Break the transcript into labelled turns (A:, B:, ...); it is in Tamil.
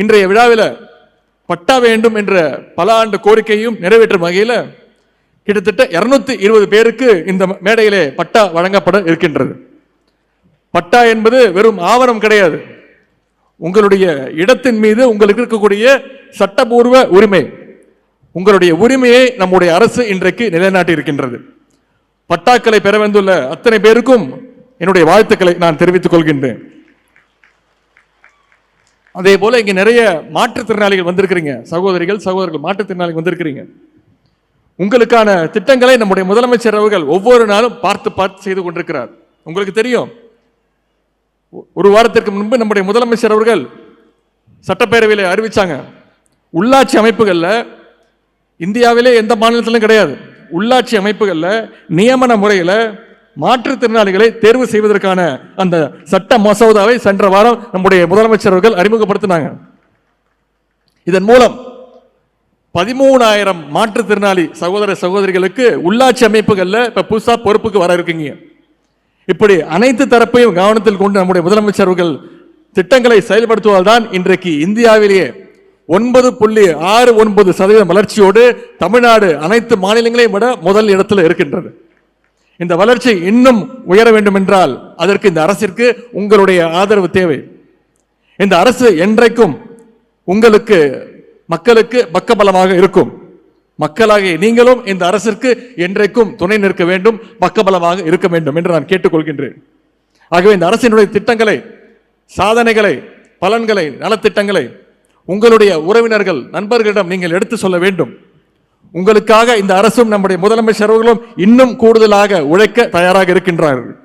A: இன்றைய விழாவில் பட்டா வேண்டும் என்ற பல ஆண்டு கோரிக்கையும் நிறைவேற்றும் வகையில் கிட்டத்தட்ட இருநூத்தி இருபது பேருக்கு இந்த மேடையிலே பட்டா வழங்கப்பட இருக்கின்றது. பட்டா என்பது வெறும் ஆவணம் கிடையாது. உங்களுடைய இடத்தின் மீது உங்களுக்கு இருக்கக்கூடிய சட்டபூர்வ உரிமை உங்களுடைய உரிமையை நம்முடைய அரசு இன்றைக்கு நிலைநாட்டி இருக்கின்றது. பட்டாக்களை பெற வந்துள்ள அத்தனை பேருக்கும் என்னுடைய வாழ்த்துக்களை நான் தெரிவித்துக் கொள்கின்றேன். அதே போல இங்க நிறைய மாற்றுத்திறனாளிகள் வந்திருக்கிறீங்க. சகோதரிகள் சகோதரர்கள் மாற்றுத்திறனாளிகள் வந்திருக்கிறீங்க. உங்களுக்கான திட்டங்களை நம்முடைய முதலமைச்சர் அவர்கள் ஒவ்வொரு நாளும் பார்த்து பார்த்து செய்து கொண்டிருக்கிறார். உங்களுக்கு தெரியும். ஒ- ஒரு வாரத்திற்கு முன்பு நம்முடைய முதலமைச்சர் அவர்கள் சட்டப்பேரவையில் அறிவிச்சாங்க. உள்ளாட்சி அமைப்புகளில் இந்தியாவிலே எந்த மாநிலத்திலும் கிடையாது. உள்ளாட்சி அமைப்புகளில் நியமன முறையில் மாற்றுத்திறனாளிகளை தேர்வு செய்வதற்கான அந்த சட்ட மசோதாவை சென்ற வாரம் நம்முடைய முதலமைச்சர் அவர்கள் அறிமுகப்படுத்தினாங்க. இதன் மூலம் பதிமூணாயிரம் மாற்றுத்திறனாளி சகோதர சகோதரிகளுக்கு உள்ளாட்சி அமைப்புகளில் இப்போ புதுசாக பொறுப்புக்கு வர இருக்கீங்க. இப்படி அனைத்து தரப்பையும் கவனத்தில் கொண்டு நம்முடைய முதலமைச்சர்கள் திட்டங்களை செயல்படுத்துவதால் தான் இன்றைக்கு இந்தியாவிலேயே ஒன்பது புள்ளி ஆறு ஒன்பது சதவீதம் வளர்ச்சியோடு தமிழ்நாடு அனைத்து மாநிலங்களையும் விட முதல் இடத்துல இருக்கின்றது. இந்த வளர்ச்சி இன்னும் உயர வேண்டும் என்றால் அதற்கு இந்த அரசிற்கு உங்களுடைய ஆதரவு தேவை. இந்த அரசு என்றைக்கும் உங்களுக்கு மக்களுக்கு பக்கபலமாக இருக்கும். மக்களாகிய நீங்களும் இந்த அரசிற்கு என்றைக்கும் துணை நிற்க வேண்டும் பக்கபலமாக இருக்க வேண்டும் என்று நான் கேட்டுக்கொள்கின்றேன். ஆகவே இந்த அரசினுடைய திட்டங்களை சாதனைகளை பலன்களை நலத்திட்டங்களை உங்களுடைய உறவினர்கள் நண்பர்களிடம் நீங்கள் எடுத்து சொல்ல வேண்டும். உங்களுக்காக இந்த அரசும் நம்முடைய முதலமைச்சர் அவர்களும் இன்னும் கூடுதலாக உழைக்க தயாராக இருக்கின்றார்கள்.